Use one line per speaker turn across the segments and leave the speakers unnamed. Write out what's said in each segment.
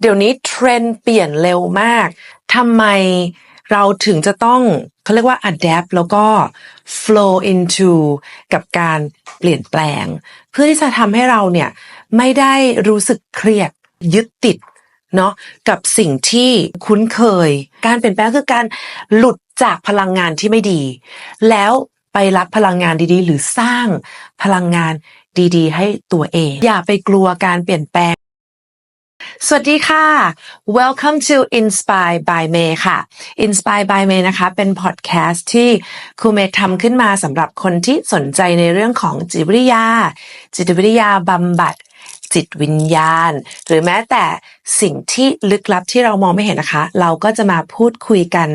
เดี๋ยวนี้เทรนด์เปลี่ยนเร็วมากทำไมเราถึงจะต้องเขาเรียกว่า adapt แล้วก็ flow into กับการเปลี่ยนแปลง เพื่อที่จะทำให้เราเนี่ยไม่ได้รู้สึกเครียดยึดติดเนาะกับสิ่งที่คุ้นเคย การเปลี่ยนแปลงคือการหลุดจากพลังงานที่ไม่ดี แล้วไปรับพลังงานดีๆ หรือสร้างพลังงานดีๆ ให้ตัวเอง อย่าไปกลัวการเปลี่ยนแปลง สวัสดีค่ะ Welcome to Inspire by May ค่ะ Inspire by May นะคะ เป็นพอดแคสต์ที่ครูเมย์ทำขึ้นมาสำหรับคนที่สนใจในเรื่องของจิตวิทยา จิตวิทยาบำบัด จิตวิญญาณ หรือแม้แต่สิ่งที่ลึกลับที่เรามองไม่เห็นนะคะ เราก็จะมาพูดคุยกัน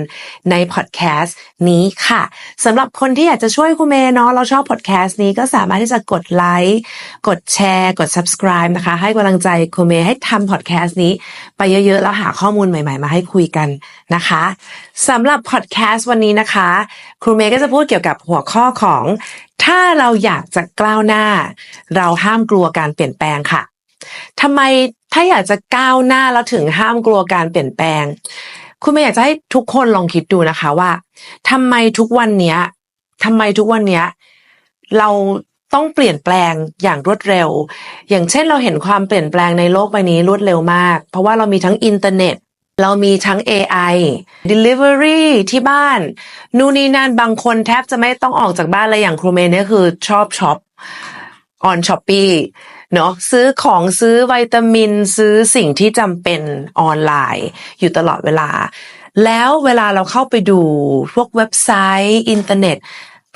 ในพอดแคสต์นี้ค่ะสำหรับคนที่อยากจะช่วยครูเมย์เนาะเราชอบพอดแคสต์นี้ก็สามารถที่จะกดไลค์กดแชร์ กด subscribe นะคะ ให้กำลังใจครูเมย์ให้ทำพอดแคสต์นี้ ไปเยอะๆ แล้วหาข้อมูลใหม่ ๆ มาให้คุยกันนะคะสำหรับพอดแคสต์วันนี้นะคะครูเมย์ก็จะพูดเกี่ยวกับหัวข้อของ ถ้าเราอยากจะก้าวหน้า เราห้ามกลัวการเปลี่ยนแปลงค่ะทำไมถ้าอยากจะก้าวหน้าแล้วถึงห้ามกลัวการเปลี่ยนแปลง คุณเมย์อยากจะให้ทุกคนลองคิดดูนะคะว่าทำไมทุกวันนี้ทำไมทุกวันนี้เราต้องเปลี่ยนแปลงอย่างรวดเร็ว อย่างเช่นเราเห็นความเปลี่ยนแปลงในโลกใบนี้รวดเร็วมาก เพราะว่าเรามีทั้งอินเทอร์เน็ต เรามีทั้ง AI Delivery ที่บ้าน นู่นนี่นั่นบางคนแทบจะไม่ต้องออกจากบ้านเลยอย่างครูเมย์เนี่ยคือชอบช็อปออนช้อปปี้เนาะซื้อของซื้อวิตามิน ซื้อสิ่งที่จำเป็นออนไลน์ อยู่ตลอดเวลา แล้วเวลาเราเข้าไปดูพวกเว็บไซต์ อินเทอร์เน็ต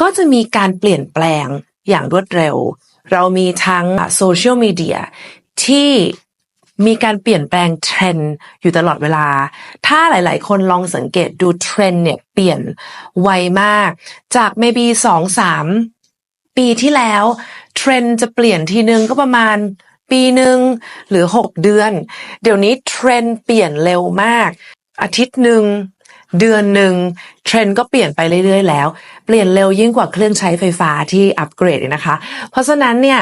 ก็จะมีการเปลี่ยนแปลงอย่างรวดเร็ว เรามีทั้งโซเชียลมีเดียที่ มีการเปลี่ยนแปลงเทรนด์อยู่ตลอดเวลา ถ้าหลายๆ คนลองสังเกตดูเทรนด์เนี่ยเปลี่ยนไวมาก จาก maybe สองสามปีที่แล้วเทรนด์จะเปลี่ยนทีนึงก็ประมาณปีหนึ่งหรือ 6 เดือน เดี๋ยวนี้เทรนด์เปลี่ยนเร็วมาก อาทิตย์หนึ่งเดือนหนึ่งเทรนด์ก็เปลี่ยนไปเรื่อยๆ แล้ว เปลี่ยนเร็วยิ่งกว่าเครื่องใช้ไฟฟ้าที่อัปเกรดนะคะ เพราะฉะนั้นเนี่ย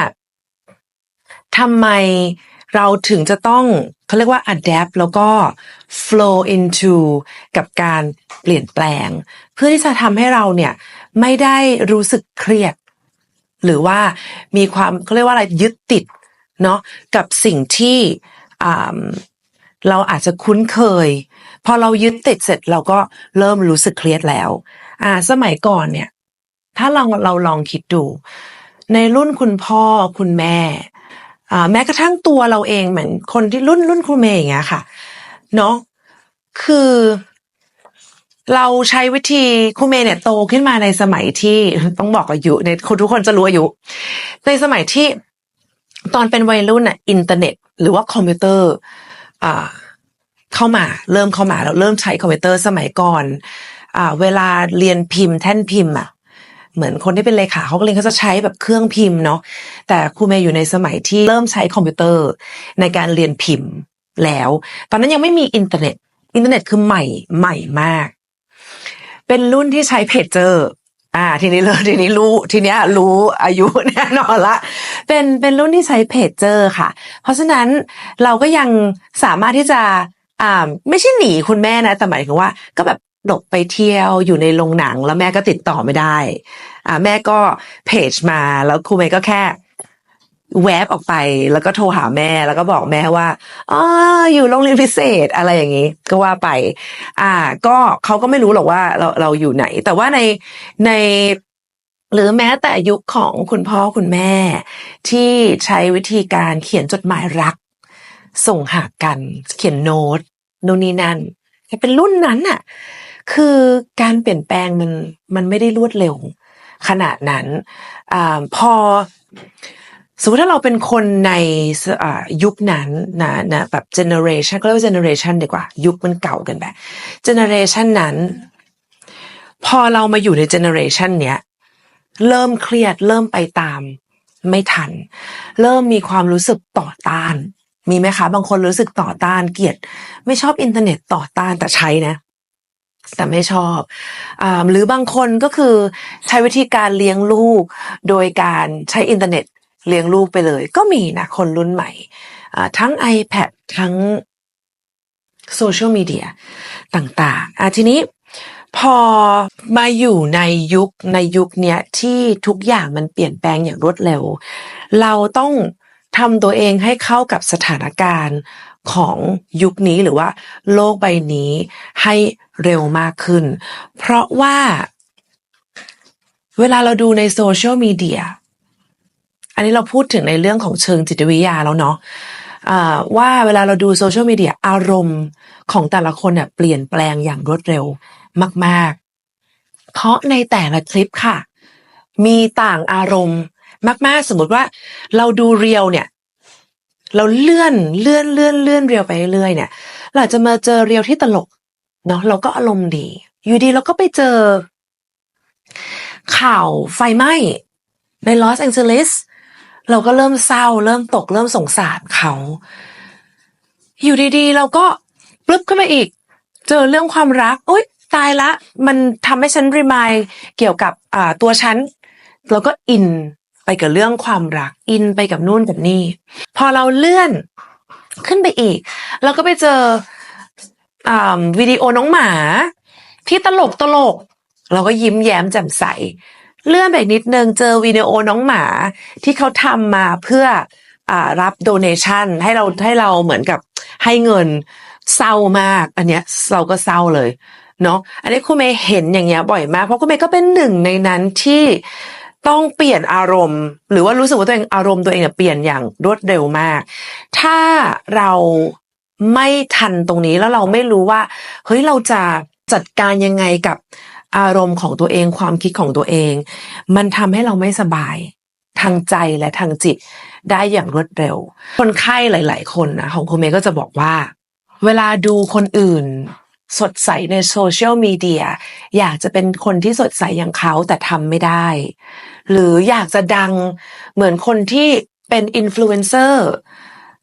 ทำไม เราถึงจะต้องเขาเรียกว่า adapt แล้วก็ flow into กับการเปลี่ยนแปลง เพื่อที่จะทำให้เราเนี่ยไม่ได้รู้สึกเครียด หรือว่ามีความเขาเรียกว่าอะไรยึดติดเนาะกับสิ่งที่เราอาจจะคุ้นเคย พอเรายึดติดเสร็จเราก็เริ่มรู้สึกเครียดแล้วอ่าสมัยก่อนเนี่ย ถ้าเราเราลองคิดดู ในรุ่นคุณพ่อคุณแม่ แม้กระทั่งตัวเราเองเหมือนคนที่รุ่นรุ่นครูเมย์อย่างเงี้ยค่ะเนาะคือ เราใช้วิธีครูเมย์เนี่ยโตขึ้นมาในสมัยที่ต้องบอกอายุในคนทุกคนจะรู้อายุในสมัยที่ตอนเป็นวัยรุ่นอะอินเทอร์เน็ต หรือว่าคอมพิวเตอร์อ่าเข้ามาเริ่มเข้ามาเราเริ่มใช้คอมพิวเตอร์สมัยก่อนอ่าเวลาเรียนพิมพ์แท่นพิมพ์อะ เหมือนคนที่เป็นเลขาเขาก็เรียนเขาจะใช้แบบเครื่องพิมพ์เนาะแต่ครูเมย์อยู่ในสมัยที่เริ่มใช้คอมพิวเตอร์ ในการเรียนพิมพ์แล้ว ตอนนั้นยังไม่มีอินเทอร์เน็ต อินเทอร์เน็ตคือใหม่ใหม่มาก เป็นรุ่นที่ใช้เพจเจอร์อ่าทีนี้เลยทีนี้รู้ทีเนี้ยรู้อายุแน่นอนละเป็นเป็นรุ่นที่ใช้เพจเจอร์ค่ะ เพราะฉะนั้นเราก็ยังสามารถที่จะอ่าไม่ใช่หนีคุณแม่นะแต่หมายถึงว่า ก็แบบ หลบไปเที่ยวอยู่ในโรงหนัง แล้วแม่ก็ติดต่อไม่ได้ อ่าแม่ก็เพจมาแล้วครูเมย์ก็แค่แวบออกไปแล้วก็โทรหาแม่แล้วก็บอกแม่ว่าอ๋ออยู่โรงเรียนพิเศษอะไรอย่างนี้ ก็ว่าไป อ่า ก็เขาก็ไม่รู้หรอกว่าเราเราอยู่ไหน แต่ว่าในในหรือแม้แต่ยุคของคุณพ่อคุณแม่ ที่ใช้วิธีการเขียนจดหมายรัก ส่งหากัน เขียนโน้ตนู่นนี่นั่นเป็นรุ่นนั้นน่ะ คือการเปลี่ยนแปลงมันมันไม่ได้รวดเร็วขนาดนั้นอาพอสมมติถ้าเราเป็นคนในอ่ายุคนั้นนะนะแบบเจเนอเรชันก็เรียกว่าเจเนอเรชันดีกว่า ยุคมันเก่ากันแบบเจเนอเรชันนั้น พอเรามาอยู่ในเจเนอเรชันเนี้ยเริ่มเครียดเริ่มไปตาม ไม่ทัน เริ่มมีความรู้สึกต่อต้าน มีไหมคะ บางคนรู้สึกต่อต้านเกลียด ไม่ชอบอินเทอร์เน็ตต่อต้านแต่ใช้นะ แต่ไม่ชอบอหรือบางคนก็คือใช้วิธีการเลี้ยงลูก โดยการใช้อินเทอร์เน็ตเลี้ยงลูกไปเลย ก็มีนะคนรุ่นใหม่ ทั้ง iPad ทั้งโซเชียลมีเดียต่างๆอะทีนี้พอมาอยู่ในยุคในยุคเนี้ยที่ทุกอย่างมันเปลี่ยนแปลงอย่างรวดเร็ว เราต้องทำตัวเองให้เข้ากับสถานการณ์ ของยุคนี้หรือว่าโลกใบนี้ให้เร็วมากขึ้น เพราะว่า เวลาเราดูในโซเชียลมีเดียอันนี้เราพูดถึงในเรื่องของเชิงจิตวิทยาแล้วเนาะว่าเวลาเราดูโซเชียลมีเดียอารมณ์ของแต่ละคนเนี่ยเปลี่ยนแปลงอย่างรวดเร็วมาก ๆ เพราะในแต่ละคลิปค่ะ มีต่างอารมณ์มาก ๆ สมมติว่าเราดูเรียวเนี่ย เราเลื่อนเลื่อนเลื่อนเลื่อนเรียวไปเรื่อยเนี่ย เราจะมาเจอเรียวที่ตลกเนาะเราก็อารมณ์ดี อยู่ดีเราก็ไปเจอ ข่าวไฟไหม้ในลอสแองเจลิสเราก็เริ่มเศร้า เริ่มตกเริ่มสงสารเขา อยู่ดีๆ เราก็ปลึบขึ้นมาอีก เจอเรื่องความรักโอ๊ยตายละ มันทำให้ฉันรีมายเกี่ยวกับอ่าตัวฉัน เราก็อิน ไปกับเรื่องความรักอินไปกับนู่นกับนี่ พอเราเลื่อนขึ้นไปอีก เราก็ไปเจออวิดีโอน้องหมา ที่ตลกตลก เราก็ยิ้มแย้มแจ่มใส เลื่อนไปนิดนึงเจอวิดีโอน้องหมา ที่เขาทำมาเพื่ออรับโดเนชันให้เราให้เราเหมือนกับให้เงินเศร้ามาก อันเนี้ยเราก็เศร้าเลยเนาะอันนี้คุณเมย์เห็นอย่างเงี้ยบ่อยมาก เพราะคุณเมย์ก็เป็นหนึ่งในนั้นที่ ต้องเปลี่ยนอารมณ์ หรือว่ารู้สึกว่าตัวเองอารมณ์ตัวเองเปลี่ยนอย่างรวดเร็วมาก ถ้าเราไม่ทันตรงนี้แล้วเราไม่รู้ว่า เฮ้ยเราจะจัดการยังไงกับอารมณ์ของตัวเองความคิดของตัวเอง มันทำให้เราไม่สบายทางใจและทางจิตได้อย่างรวดเร็ว คนไข้หลาย ๆ คนนะของคุณเมย์ก็จะบอกว่า เวลาดูคนอื่น สดใสในโซเชียลมีเดียอยากจะเป็นคนที่สดใสอย่างเขาแต่ทำไม่ได้ หรืออยากจะดังเหมือนคนที่เป็นอินฟลูเอนเซอร์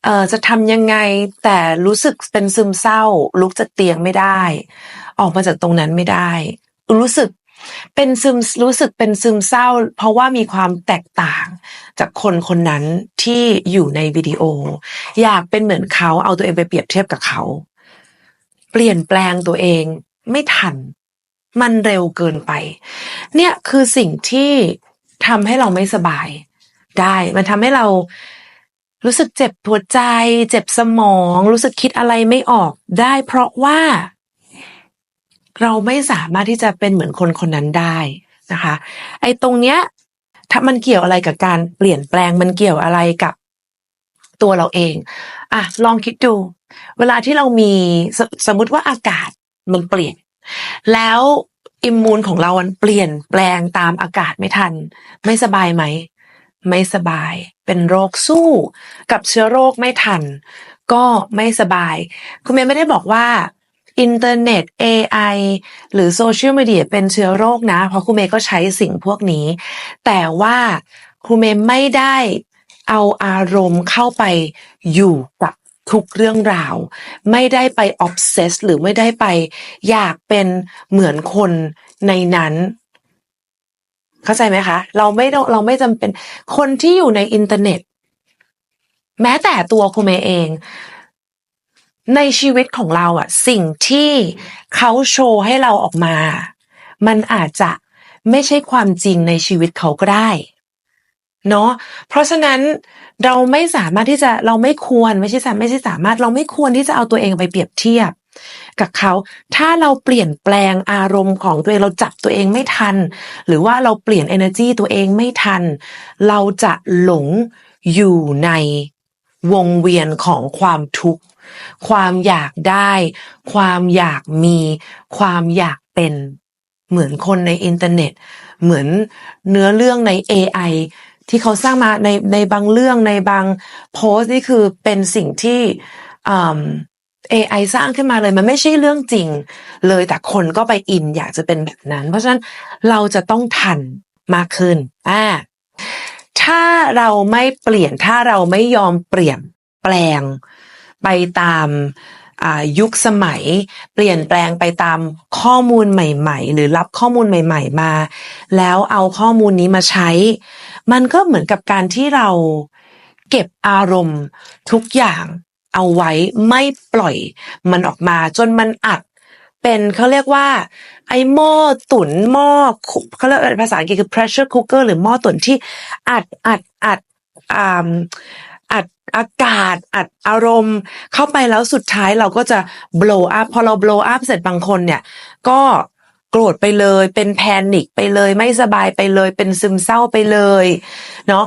เอ่อจะทำยังไงแต่รู้สึกเป็นซึมเศร้า ลุกจากเตียงไม่ได้ ออกมาจากตรงนั้นไม่ได้ รู้สึกเป็นซึมรู้สึกเป็นซึมเศร้า เพราะว่ามีความแตกต่างจากคนคนนั้นที่อยู่ในวิดีโอ อยากเป็นเหมือนเขาเอาตัวเองไปเปรียบเทียบกับเขา เปลี่ยนแปลงตัวเองไม่ทัน มันเร็วเกินไป เนี่ยคือสิ่งที่ ทำให้เราไม่สบาย ได้ มันทำให้เรารู้สึกเจ็บหัวใจ เจ็บสมอง รู้สึกคิดอะไรไม่ออกได้ เพราะว่า เราไม่สามารถที่จะเป็นเหมือนคนคนนั้นได้นะคะ ไอ้ตรงเนี้ย ถ้ามันเกี่ยวอะไรกับการเปลี่ยนแปลงมันเกี่ยวอะไรกับตัวเราเองอะลองคิดดู เวลาที่เรามีสสมมุติว่าอากาศมันเปลี่ยน แล้ว อิมมูนของเรามันเปลี่ยนแปลงตามอากาศไม่ทัน ไม่สบายไหม ไม่สบาย เป็นโรคสู้ กับเชื้อโรคไม่ทัน ก็ไม่สบาย คุณเมย์ไม่ได้บอกว่าอินเทอร์เน็ต AI หรือโซเชียลมีเดียเป็นเชื้อโรคนะ เพราะคุณเมย์ก็ใช้สิ่งพวกนี้ แต่ว่าคุณเมย์ไม่ได้เอาอารมณ์เข้าไปอยู่กับ ทุกเรื่องราว ไม่ได้ไปออฟเซสหรือไม่ได้ไปอยากเป็นเหมือนคนในนั้น เข้าใจไหมคะ เราไม่เราไม่จำเป็นคนที่อยู่ในอินเทอร์เน็ต แม้แต่ตัวคุณเมเอง ในชีวิตของเราอะสิ่งที่เขาโชว์ให้เราออกมา มันอาจจะไม่ใช่ความจริงในชีวิตเขาก็ได้ เนาะเพราะฉะนั้นเราไม่สามารถที่จะเราไม่ควรไม่ใช่สามไม่ใช่สามารถเราไม่ควรที่จะเอาตัวเองไปเปรียบเทียบ กับเขาถ้าเราเปลี่ยนแปลงอารมณ์ของตัวเองเราจับตัวเองไม่ทัน หรือว่าเราเปลี่ยน energy ตัวเองไม่ทัน เราจะหลงอยู่ในวงเวียนของความทุกข์ ความอยากได้ ความอยากมี ความอยากเป็นเหมือนคนในอินเทอร์เน็ต เหมือนเนื้อเรื่องใน AI ที่เขาสร้างมาในในบางเรื่องในบางโพสต์นี่คือเป็นสิ่งที่อืม AI สร้างขึ้นมาเลยมันไม่ใช่เรื่องจริง เลยแต่คนก็ไปอินอยากจะเป็นแบบนั้น เพราะฉะนั้นเราจะต้องทันมากขึ้นอ่าถ้าเราไม่เปลี่ยนถ้าเราไม่ยอมเปลี่ยนแปลงไปตามยุคสมัย เปลี่ยนแปลงไปตามข้อมูลใหม่ ๆ หรือรับข้อมูลใหม่ ๆ มา แล้วเอาข้อมูลนี้มาใช้ มันก็เหมือนกับการที่เราเก็บอารมณ์ทุกอย่างเอาไว้ไม่ปล่อยมันออกมาจนมันอัดเป็นเขาเรียกว่า ไอหม้อตุ๋นหม้อเขาเรียกภาษาอังกฤษคือ pressure cooker หรือหม้อตุ๋นที่อัดอัดอัดอ่าอัดอากาศอัดอารมณ์ เข้าไปแล้วสุดท้ายเราก็จะ blow up พอเรา blow up เสร็จบางคนเนี่ย ก็ โกรธไปเลย เป็นแพนิคไปเลย ไม่สบายไปเลย เป็นซึมเศร้าไปเลยเนาะ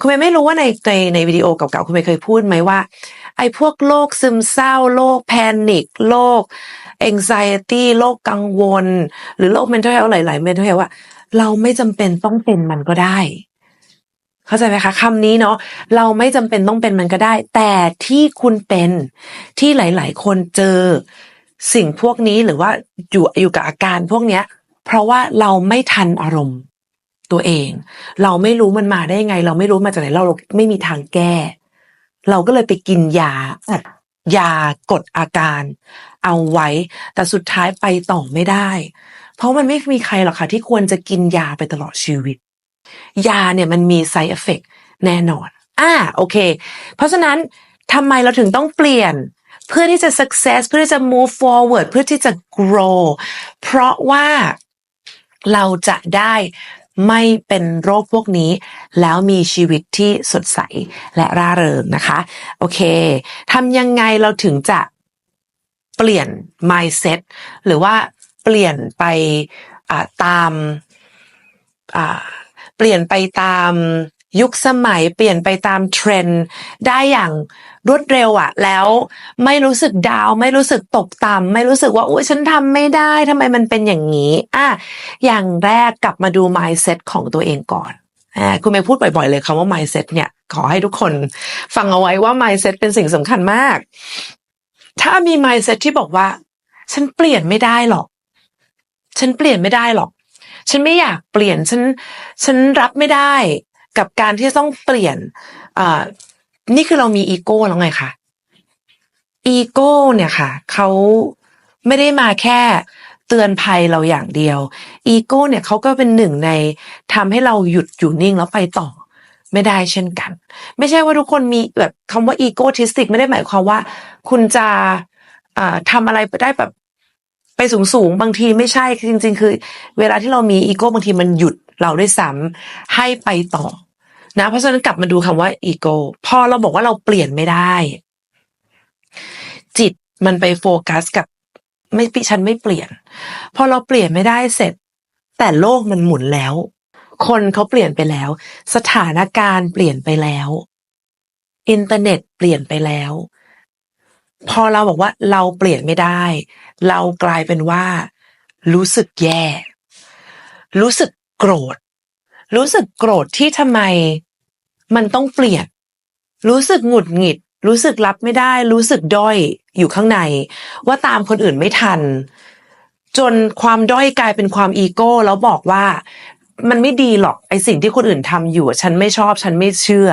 คุณเมย์ไม่รู้ว่าในในในวิดีโอเก่าๆคุณเมย์เคยพูดไหมว่า ไอ้พวกโรคซึมเศร้าโรคแพนิคโรค anxiety โรคกังวล หรือโรค mental health หลายๆ mental health ว่า เราไม่จำเป็นต้องเป็นมันก็ได้เข้าใจไหมคะคำนี้เนาะเราไม่จำเป็นต้องเป็นมันก็ได้ แต่ที่คุณเป็นที่หลาย ๆ คนเจอ สิ่งพวกนี้หรือว่าอยู่อยู่กับอาการพวกเนี้ย เพราะว่าเราไม่ทันอารมณ์ตัวเอง เราไม่รู้มันมาได้ยังไง เราไม่รู้มาจากไหนเราไม่มีทางแก้ เราก็เลยไปกินยายากดอาการ เอาไว้ แต่สุดท้ายไปต่อไม่ได้ เพราะมันไม่มีใครหรอกค่ะ ที่ควรจะกินยาไปตลอดชีวิต ยาเนี่ยมันมี side effect แน่นอน อ่าโอเค เพราะฉะนั้นทำไมเราถึงต้องเปลี่ยน เพื่อที่จะ success เพื่อที่จะ move forward เพื่อที่จะ grow เพราะว่าเราจะได้ไม่เป็นโรคพวกนี้ แล้วมีชีวิตที่สดใสและร่าเริงนะคะ โอเคทำยังไงเราถึงจะเปลี่ยน mindset หรือว่าเปลี่ยนไปตามเปลี่ยนไปตามยุคสมัย เปลี่ยนไปตามเทรนด์ได้อย่าง รวดเร็วอะแล้วไม่รู้สึกดาวไม่รู้สึกตกต่ำไม่รู้สึกว่าอุ้ยฉันทำไม่ได้ทำไมมันเป็นอย่างนี้อะอย่างแรกกลับมาดู mindset ของตัวเองก่อนอ่าคุณเมย์พูดบ่อยๆเลยคำว่า mindset เนี่ยขอให้ทุกคนฟังเอาไว้ว่า mindset เป็นสิ่งสำคัญมาก ถ้ามี mindset ที่บอกว่า ฉันเปลี่ยนไม่ได้หรอก ฉันเปลี่ยนไม่ได้หรอก ฉันไม่อยากเปลี่ยนฉันฉันรับไม่ได้กับการที่ต้องเปลี่ยนอ่า นี่คือเรามีอีโก้แล้วไงคะอีโก้เนี่ยค่ะเขาไม่ได้มาแค่เตือนภัยเราอย่างเดียว อีโก้เนี่ยเขาก็เป็นหนึ่งในทำให้เราหยุดอยู่นิ่งแล้วไปต่อไม่ได้เช่นกัน ไม่ใช่ว่าทุกคนมีแบบคำว่าอีโก้ทิสติกไม่ได้หมายความว่า คุณจะอ่าทำอะไรได้แบบไปสูงสูงบางทีไม่ใช่จริง ๆ คือ เวลาที่เรามีอีโก้บางทีมันหยุดเราด้วยซ้ำให้ไปต่อ นะ เพราะฉะนั้นกลับมาดูคำว่าอีโก้พอเราบอกว่าเราเปลี่ยนไม่ได้ จิตมันไปโฟกัสกับไม่ปิฉันไม่เปลี่ยน พอเราเปลี่ยนไม่ได้เสร็จ แต่โลกมันหมุนแล้ว คนเขาเปลี่ยนไปแล้ว สถานการณ์เปลี่ยนไปแล้ว อินเทอร์เน็ตเปลี่ยนไปแล้ว พอเราบอกว่าเราเปลี่ยนไม่ได้ เรากลายเป็นว่า รู้สึกแย่ รู้สึกโกรธ รู้สึกโกรธที่ทำไม มันต้องเปลี่ยน รู้สึกหงุดหงิด รู้สึกรับไม่ได้ รู้สึกด้อยอยู่ข้างใน ว่าตามคนอื่นไม่ทัน จนความด้อยกลายเป็นความอีโก้แล้วบอกว่า มันไม่ดีหรอกไอสิ่งที่คนอื่นทำอยู่ ฉันไม่ชอบ ฉันไม่เชื่อ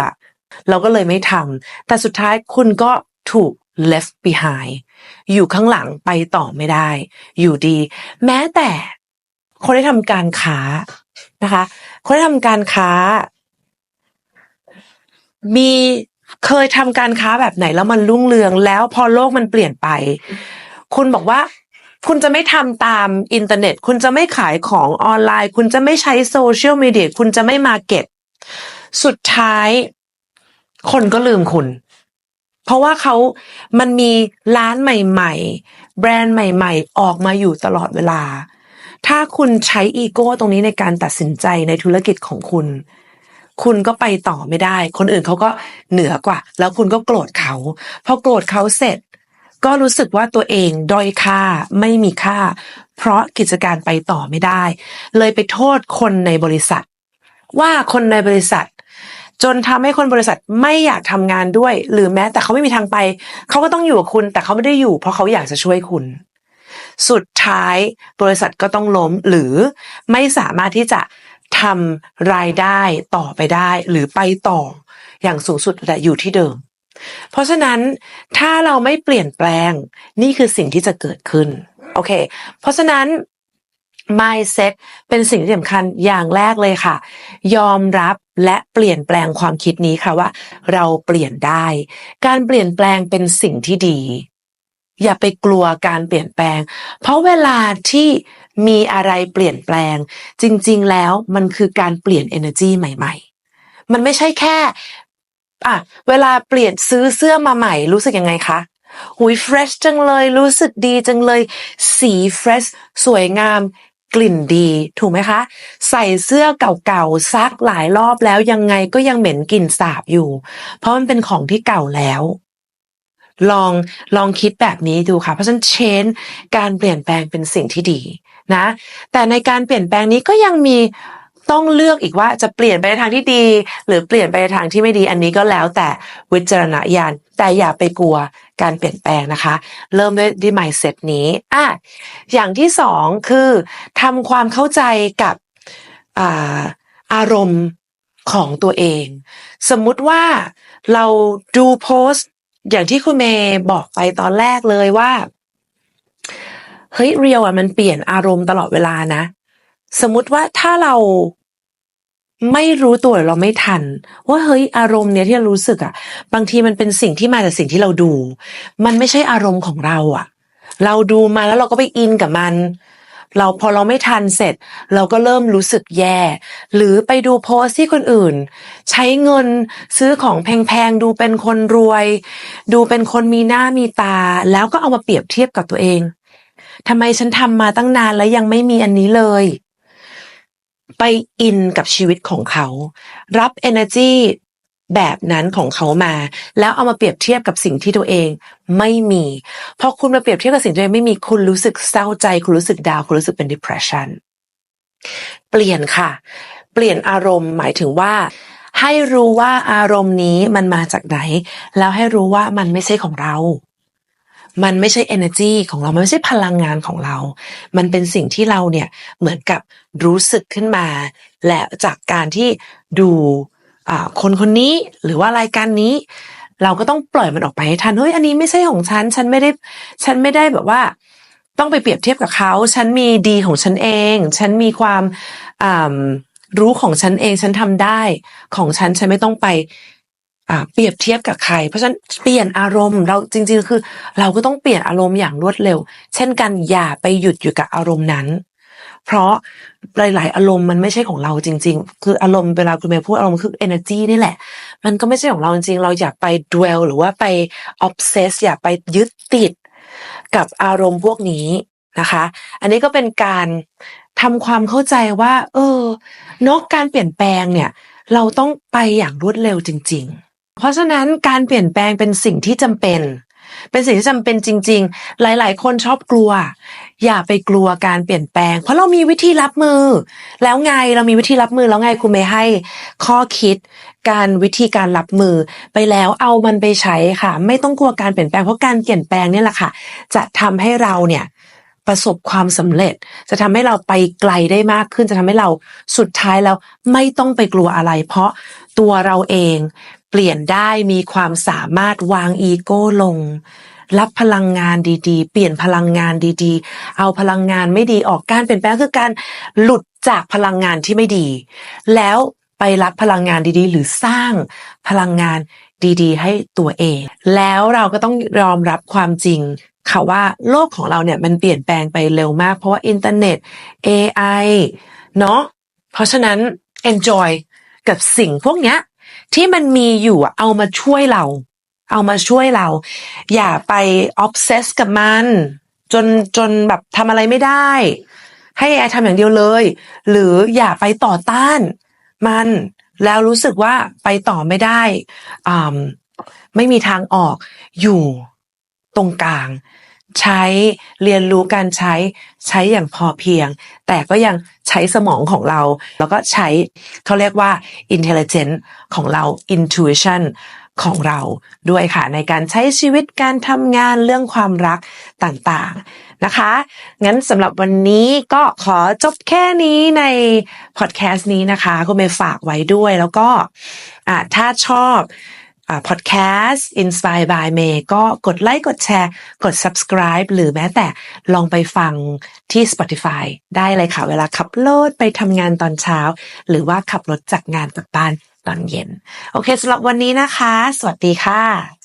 เราก็เลยไม่ทำแต่สุดท้ายคุณก็ถูก left behind อยู่ข้างหลังไปต่อไม่ได้ อยู่ดี แม้แต่คนที่ทำการค้า นะคะคนที่ทำการค้า มีเคยทำการค้าแบบไหนแล้วมันรุ่งเรือง แล้วพอโลกมันเปลี่ยนไป คุณบอกว่าคุณจะไม่ทำตามอินเทอร์เน็ต คุณจะไม่ขายของออนไลน์ คุณจะไม่ใช้โซเชียลมีเดียคุณจะไม่มาเก็ต สุดท้าย คนก็ลืมคุณ เพราะว่าเขามันมีร้านใหม่ ๆ แบรนด์ใหม่ ๆ ออกมาอยู่ตลอดเวลา ถ้าคุณใช้อีโก้ตรงนี้ในการตัดสินใจในธุรกิจของคุณ คุณก็ไปต่อไม่ได้ คนอื่นเขาก็เหนือกว่า แล้วคุณก็โกรธเขาพอโกรธเขาเสร็จ ก็รู้สึกว่าตัวเองด้อยค่าไม่มีค่า เพราะกิจการไปต่อไม่ได้ เลยไปโทษคนในบริษัท ว่าคนในบริษัท จนทำให้คนบริษัทไม่อยากทำงานด้วย หรือแม้แต่เขาไม่มีทางไป เขาก็ต้องอยู่กับคุณ แต่เขาไม่ได้อยู่ เพราะเขาอยากจะช่วยคุณ สุดท้ายบริษัทก็ต้องล้มหรือไม่สามารถที่จะทำรายได้ต่อไปได้ หรือไปต่ออย่างสูงสุดแต่อยู่ที่เดิม เพราะฉะนั้นถ้าเราไม่เปลี่ยนแปลงนี่คือสิ่งที่จะเกิดขึ้นโอเค เพราะฉะนั้น mindset เป็นสิ่งที่สำคัญอย่างแรกเลยค่ะ ยอมรับและเปลี่ยนแปลงความคิดนี้ค่ะว่า เราเปลี่ยนได้ การเปลี่ยนแปลงเป็นสิ่งที่ดี อย่าไปกลัวการเปลี่ยนแปลง เพราะเวลาที่มีอะไรเปลี่ยนแปลง จริง ๆ แล้วมันคือการเปลี่ยน energy ใหม่ ๆ มันไม่ใช่แค่อะเวลาเปลี่ยนซื้อเสื้อมาใหม่รู้สึกยังไงคะหุยเฟรชจังเลยรู้สึกดีจังเลย สีเฟรชสวยงามกลิ่นดีถูกไหมคะ ใส่เสื้อเก่าๆซักหลายรอบแล้วยังไงก็ยังเหม็นกลิ่นสาบอยู่ เพราะมันเป็นของที่เก่าแล้ว ลองลองคิดแบบนี้ดูค่ะ เพราะฉะนั้นเชนการเปลี่ยนแปลงเป็นสิ่งที่ดีนะ แต่ในการเปลี่ยนแปลงนี้ก็ยังมีต้องเลือกอีกว่าจะเปลี่ยนไปในทางที่ดี หรือเปลี่ยนไปในทางที่ไม่ดีอันนี้ก็แล้วแต่วิจารณญาณแต่อย่าไปกลัวการเปลี่ยนแปลงนะคะ เริ่มด้วยด้วย mindset นี้อะอย่างที่สองคือทำความเข้าใจกับอาอารมณ์ของตัวเอง สมมุติว่าเราดูโพสต์ อย่างที่คุณเมย์บอกไปตอนแรกเลยว่าเฮ้ยเรียวอะมันเปลี่ยนอารมณ์ตลอดเวลานะ สมมติว่าถ้าเราไม่รู้ตัวเราไม่ทัน ว่าเฮ้ยอารมณ์เนี้ยที่เรารู้สึกอะ บางทีมันเป็นสิ่งที่มาจากสิ่งที่เราดู มันไม่ใช่อารมณ์ของเราอะ เราดูมาแล้วเราก็ไปอินกับมัน เราพอเราไม่ทันเสร็จ เราก็เริ่มรู้สึกแย่ หรือไปดูโพสที่คนอื่น ใช้เงินซื้อของแพงๆ ดูเป็นคนรวย ดูเป็นคนมีหน้ามีตา แล้วก็เอามาเปรียบเทียบกับตัวเองทำไมฉันทำมาตั้งนานแล้วยังไม่มีอันนี้เลย ไปอินกับชีวิตของเขา รับ energy แบบนั้นของเขามา แล้วเอามาเปรียบเทียบกับสิ่งที่ตัวเองไม่มีพอคุณมาเปรียบเทียบกับสิ่งที่ตัวเองไม่มีคุณรู้สึกเศร้าใจ คุณรู้สึกดาวคุณรู้สึกเป็น depression เปลี่ยนค่ะ เปลี่ยนอารมณ์หมายถึงว่า ให้รู้ว่าอารมณ์นี้มันมาจากไหน แล้วให้รู้ว่ามันไม่ใช่ของเรา มันไม่ใช่ energy ของเรา มันไม่ใช่พลังงานของเรา มันเป็นสิ่งที่เราเนี่ยเหมือนกับรู้สึกขึ้นมา และจากการที่ดู คนคนนี้หรือว่ารายการนี้ เราก็ต้องปล่อยมันออกไปให้ทันเฮ้ยอันนี้ไม่ใช่ของฉัน ฉันไม่ได้ ฉันไม่ได้แบบว่า ต้องไปเปรียบเทียบกับเขา ฉันมีดีของฉันเอง ฉันมีความรู้ของฉันเอง ฉันทำได้ของฉัน ฉันไม่ต้องไปเปรียบเทียบกับใคร เพราะฉะนั้นเปลี่ยนอารมณ์เราจริง ๆ คือ เราก็ต้องเปลี่ยนอารมณ์อย่างรวดเร็ว เช่นกันอย่าไปหยุดอยู่กับอารมณ์นั้น เพราะหลาย ๆ อารมณ์มันไม่ใช่ของเราจริง ๆ คืออารมณ์เวลาคุณเมย์พูดอารมณ์คือ energy นี่แหละ มันก็ไม่ใช่ของเราจริง ๆ เราอย่าไป dwell หรือว่าไป obsess อย่าไปยึดติดกับอารมณ์พวกนี้นะคะ อันนี้ก็เป็นการทำความเข้าใจว่า เออนอกการเปลี่ยนแปลงเนี่ย เราต้องไปอย่างรวดเร็วจริง ๆ เพราะฉะนั้นการเปลี่ยนแปลงเป็นสิ่งที่จำเป็น เป็นสิ่งที่จำเป็นจริง ๆ หลาย ๆ คนชอบกลัว อย่าไปกลัวการเปลี่ยนแปลง เพราะเรามีวิธีรับมือ แล้วไงเรามีวิธีรับมือแล้วไงคุณเมย์ให้ข้อคิดการวิธีการรับมือไปแล้วเอามันไปใช้ค่ะ ไม่ต้องกลัวการเปลี่ยนแปลงเพราะการเปลี่ยนแปลงนี่แหละค่ะ จะทำให้เราเนี่ยประสบความสำเร็จ จะทำให้เราไปไกลได้มากขึ้น จะทำให้เราสุดท้ายแล้วไม่ต้องไปกลัวอะไร เพราะตัวเราเองเปลี่ยนได้มีความสามารถวางอีโก้ลง รับพลังงานดีๆ เปลี่ยนพลังงานดีๆ เอาพลังงานไม่ดีออกการเปลี่ยนแปลงคือการหลุดจากพลังงานที่ไม่ดี แล้วไปรับพลังงานดีๆ หรือสร้างพลังงานดีๆ ให้ตัวเอง แล้วเราก็ต้องยอมรับความจริงค่ะว่าโลกของเราเนี่ยมันเปลี่ยนแปลงไปเร็วมาก เพราะว่าอินเทอร์เน็ต AI เนาะเพราะฉะนั้น enjoy กับสิ่งพวกเนี้ยที่มันมีอยู่เอามาช่วยเรา เอามาช่วยเรา อย่าไป obsess กับมัน จนจนแบบทำอะไรไม่ได้ ให้แอร์ทำอย่างเดียวเลย หรืออย่าไปต่อต้าน มันแล้วรู้สึกว่าไปต่อไม่ได้ไม่มีทางออกอยู่ตรงกลาง ใช้เรียนรู้การใช้ใช้อย่างพอเพียง แต่ก็ยัง ใช้สมองของเรา แล้วก็ใช้เขาเรียกว่า intelligence ของเรา intuition ของเราด้วยค่ะ ในการใช้ชีวิตการทำงานเรื่องความรักต่างๆนะคะ งั้นสำหรับวันนี้ก็ขอจบแค่นี้ในพอดแคสต์นี้นะคะคุณเมฝากไว้ด้วยแล้วก็ถ้าชอบ พอดแคสต์ Inspire by May ก็กดไลค์กดแชร์ กด subscribe หรือแม้แต่ลองไปฟังที่ Spotify ได้เลยค่ะ เวลาขับรถไปทำงานตอนเช้า หรือว่าขับรถจากงานกลับบ้านตอนเย็น โอเคสำหรับวันนี้นะคะ สวัสดีค่ะ